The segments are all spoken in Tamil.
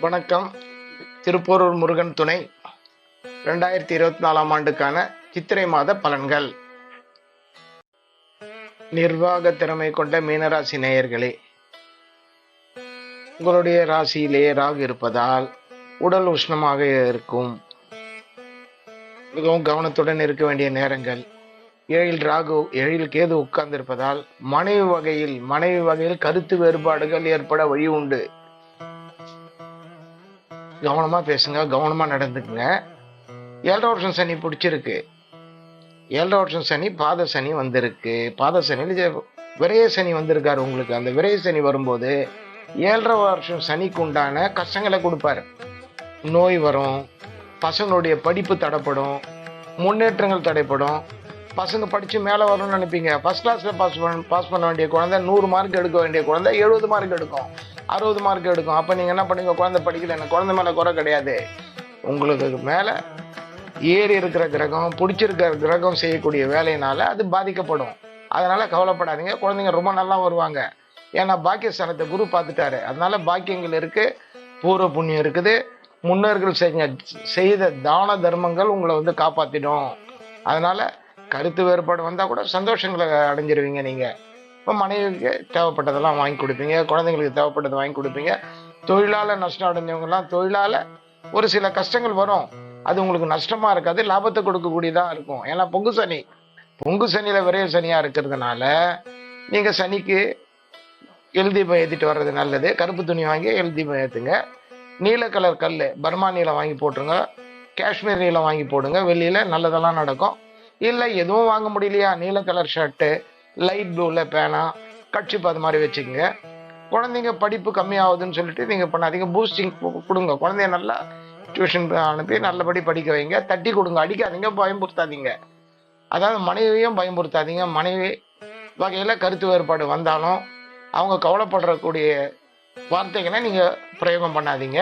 வணக்கம். திருப்போரூர் முருகன் துணை. ரெண்டாயிரத்தி இருபத்தி நாலாம் ஆண்டுக்கான சித்திரை மாத பலன்கள். நிர்வாக திறமை கொண்ட மீனராசி நேயர்களே உங்களுடைய ராசியிலே ராகு இருப்பதால் உடல் உஷ்ணமாக இருக்கும். மிகவும் கவனத்துடன் இருக்க வேண்டிய நேரங்கள். ஏழில் ராகு ஏழில் கேது உட்கார்ந்திருப்பதால் மனைவி வகையில் மனைவி வகையில் கருத்து வேறுபாடுகள் ஏற்பட வழி உண்டு. கவனமாக பேசுங்க கவனமாக நடந்துக்குங்க. ஏழரை வருஷம் சனி பிடிச்சிருக்கு. ஏழரை வருஷம் சனி பாத சனி வந்திருக்கு. பாத சனியில் விரைய சனி வந்திருக்காரு உங்களுக்கு. அந்த விரைய சனி வரும்போது ஏழரை வருஷம் சனிக்கு உண்டான கஷ்டங்களை கொடுப்பாரு. நோய் வரும் பசங்களுடைய படிப்பு தடைப்படும் முன்னேற்றங்கள் தடைப்படும். பசங்க படித்து மேலே வரணும்னு நினைப்பீங்க. ஃபர்ஸ்ட் கிளாஸில் பாஸ் பண்ண பாஸ் பண்ண வேண்டிய குழந்தை நூறு மார்க் எடுக்க வேண்டிய குழந்தை எழுபது மார்க் எடுக்கும். அறுபது மார்க் எடுக்கும். அப்போ நீங்கள் என்ன பண்ணுங்க குழந்தை படிக்கல. எனக்கு குழந்தை மேலே குறை கிடையாது. உங்களுக்கு மேலே ஏறி இருக்கிற கிரகம் பிடிச்சிருக்கிற கிரகம் செய்யக்கூடிய வேலையினால அது பாதிக்கப்படும். அதனால கவலைப்படாதீங்க. குழந்தைங்க ரொம்ப நல்லா வருவாங்க. ஏன்னா பாக்கியஸ்தானத்தை குரு பார்த்துட்டாரு. அதனால பாக்கியங்கள் இருக்கு. பூர்வ புண்ணியம் இருக்குது. முன்னோர்கள் செஞ்ச செய்த தான தர்மங்கள் உங்களை வந்து காப்பாத்திடும். அதனால கருத்து வேறுபாடு வந்தால் கூட சந்தோஷங்களை அடைஞ்சிருவீங்க நீங்கள் இப்போ மனைவிக்கு தேவைப்பட்டதெல்லாம் வாங்கி கொடுப்பீங்க குழந்தைங்களுக்கு தேவைப்பட்டதை வாங்கி கொடுப்பீங்க. தொழிலால் நஷ்டம் அடைஞ்சவங்கலாம் தொழிலால் ஒரு சில கஷ்டங்கள் வரும். அது உங்களுக்கு நஷ்டமாக இருக்காது லாபத்தை கொடுக்கக்கூடியதாக இருக்கும். ஏன்னா பொங்கு சனி. பொங்கு சனியில் விரைய சனியாக இருக்கிறதுனால நீங்கள் சனிக்கு எழுதீபம் ஏற்றிட்டு வர்றது நல்லது. கருப்பு துணி வாங்கி எழுதீபம் ஏற்றுங்க நீல கலர் கல் பர்மா நீளம் வாங்கி போட்டுருங்க. காஷ்மீர் நீளம் வாங்கி போடுங்க. வெளியில் நல்லதெல்லாம் நடக்கும். இல்லை எதுவும் வாங்க முடியலையா? நீல கலர் ஷர்ட்டு லைட் ப்ளூவில் பேனா கட்சிப்பு அது மாதிரி வச்சுக்கோங்க. குழந்தைங்க படிப்பு கம்மியாகுதுன்னு சொல்லிட்டு நீங்கள் பண்ணாதீங்க பூஸ்டிங் கொடுங்க. குழந்தைய நல்லா டியூஷன் அனுப்பி நல்லபடி படிக்க வைங்க. தட்டி கொடுங்க. அடிக்காதீங்க பயமுறுத்தாதீங்க. அதாவது மனைவியும் பயமுறுத்தாதீங்க. மனைவி வகையில் கருத்து வேறுபாடு வந்தாலும் அவங்க கவலைப்படுறக்கூடிய வார்த்தைகளை நீங்கள் பிரயோகம் பண்ணாதீங்க.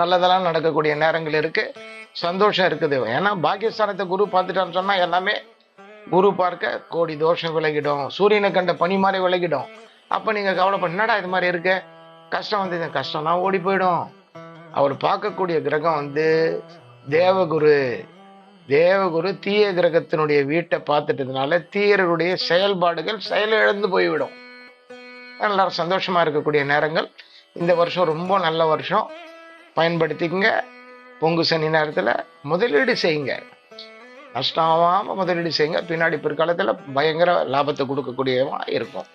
நல்லதெல்லாம் நடக்கக்கூடிய நேரங்கள் இருக்குது சந்தோஷம் இருக்குது. ஏன்னா பாக்கியஸ்தானத்தை குரு பார்த்துட்டான்னு சொன்னால் எல்லாமே குரு பார்க்க கோடி தோஷம் விலகிடும். சூரியனை கண்ட பனி மாதிரி விலகிடும். அப்போ நீங்கள் கவலைப்பட என்னடா இது மாதிரி இருக்கு? கஷ்டம் வந்து கஷ்டம்லாம் ஓடி போயிடும். அவர் பார்க்கக்கூடிய கிரகம் வந்து தேவகுரு. தேவகுரு தீய கிரகத்தினுடைய வீட்டை பார்த்துட்டதுனால தீயருடைய செயல்பாடுகள் செயலிழந்து போய்விடும். எல்லாரும் சந்தோஷமாக இருக்கக்கூடிய நேரங்கள். இந்த வருஷம் ரொம்ப நல்ல வருஷம். பயன்படுத்திக்கங்க. பொங்கு சனி நேரத்தில் முதலீடு செய்யுங்க. நஷ்டம் முதலீடு செய்யுங்க. பின்னாடி பிற்காலத்தில் பயங்கர லாபத்தை கொடுக்கக்கூடியவா இருக்கும்.